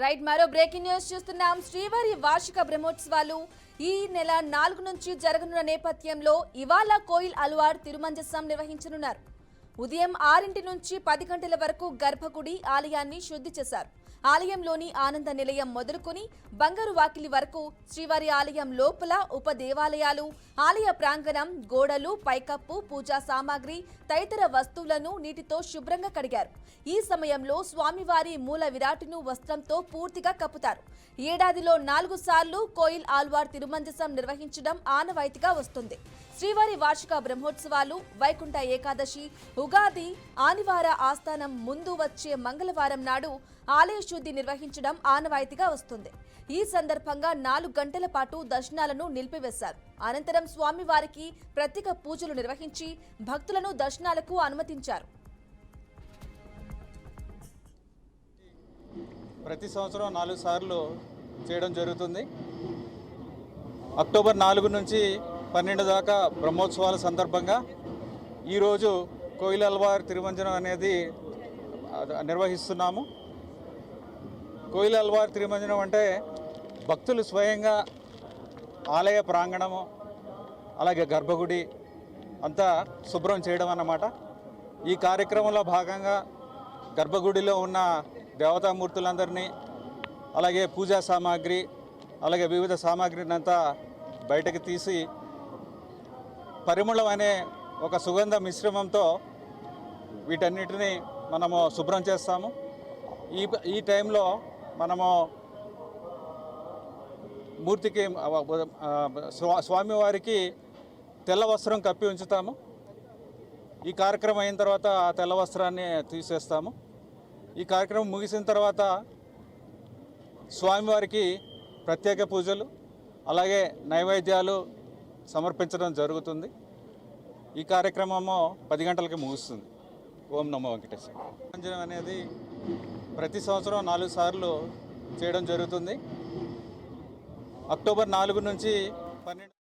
Right మరో breaking news చూస్తున్నాం. శ్రీవారి వార్షిక బ్రహ్మోత్సవాలు ఈ నెల నాలుగు నుంచి జరగనున్న నేపథ్యంలో ఇవాళ కోయిల్ అల్వార్ తిరుమంజసం నిర్వహించనున్నారు. ఉదయం ఆరింటి నుంచి పది గంటల వరకు గర్భగుడి ఆలయాన్ని శుద్ధి చేశారు. ఆలయంలోని ఆనంద నిలయం మొదలుకొని బంగారు వాకిలి వరకు శ్రీవారి ఆలయం లోపల ఉప దేవాలయాలు ఆలయ ప్రాంగణం గోడలు పైకప్పు పూజా సామాగ్రి తదితర వస్తువులను నీటితో శుభ్రంగా కడిగారు. ఈ సమయంలో స్వామివారి మూల విరాటును వస్త్రంతో పూర్తిగా కప్పుతారు. ఏడాదిలో నాలుగు సార్లు కోయిల్ ఆల్వార్ తిరుమంజసం నిర్వహించడం ఆనవాయితీగా వస్తుంది. శ్రీవారి వార్షిక బ్రహ్మోత్సవాలు వైకుంఠ ఏకాదశి ఉగాది ఆనివార ఆస్థానం ముందు వచ్చే మంగళవారం నాడు ఆలయ శుద్ధి నిర్వహించడం ఆనవాయితీగా వస్తుంది. ఈ సందర్భంగా నాలుగు గంటల పాటు దర్శనాలను నిలిపివేశారు. అనంతరం స్వామివారికి ప్రత్యేక పూజలు నిర్వహించి భక్తులను దర్శనాలకు అనుమతించారు. ప్రతి సంవత్సరం నాలుగు సార్లు చేయడం జరుగుతుంది. అక్టోబర్ నాలుగు నుంచి పన్నెండు దాకా బ్రహ్మోత్సవాల సందర్భంగా ఈరోజు కోయిలల్వార్ తిరుమంజనం అనేది నిర్వహిస్తున్నాము. కోయిలల్వార్ తిరుమంజనం అంటే భక్తులు స్వయంగా ఆలయ ప్రాంగణము అలాగే గర్భగుడి అంతా శుభ్రం చేయడం అన్నమాట. ఈ కార్యక్రమంలో భాగంగా గర్భగుడిలో ఉన్న దేవతామూర్తులందరినీ అలాగే పూజా సామాగ్రి అలాగే వివిధ సామాగ్రిని అంతా బయటకు తీసి పరిమళం అనే ఒక సుగంధ మిశ్రమంతో వీటన్నిటిని మనము శుభ్రం చేస్తాము. ఈ ఈ టైంలో మనము మూర్తికి స్వామివారికి తెల్ల వస్త్రం కప్పి ఉంచుతాము. ఈ కార్యక్రమం అయిన తర్వాత ఆ తెల్ల వస్త్రాన్ని తీసేస్తాము. ఈ కార్యక్రమం ముగిసిన తర్వాత స్వామివారికి ప్రత్యేక పూజలు అలాగే నైవేద్యాలు సమర్పించడం జరుగుతుంది. ఈ కార్యక్రమము పది గంటలకి ముగుస్తుంది. ఓం నమో వెంకటేశ్వర నిమజ్జనం అనేది ప్రతి సంవత్సరం నాలుగు సార్లు చేయడం జరుగుతుంది. అక్టోబర్ నాలుగు నుంచి పన్నెండు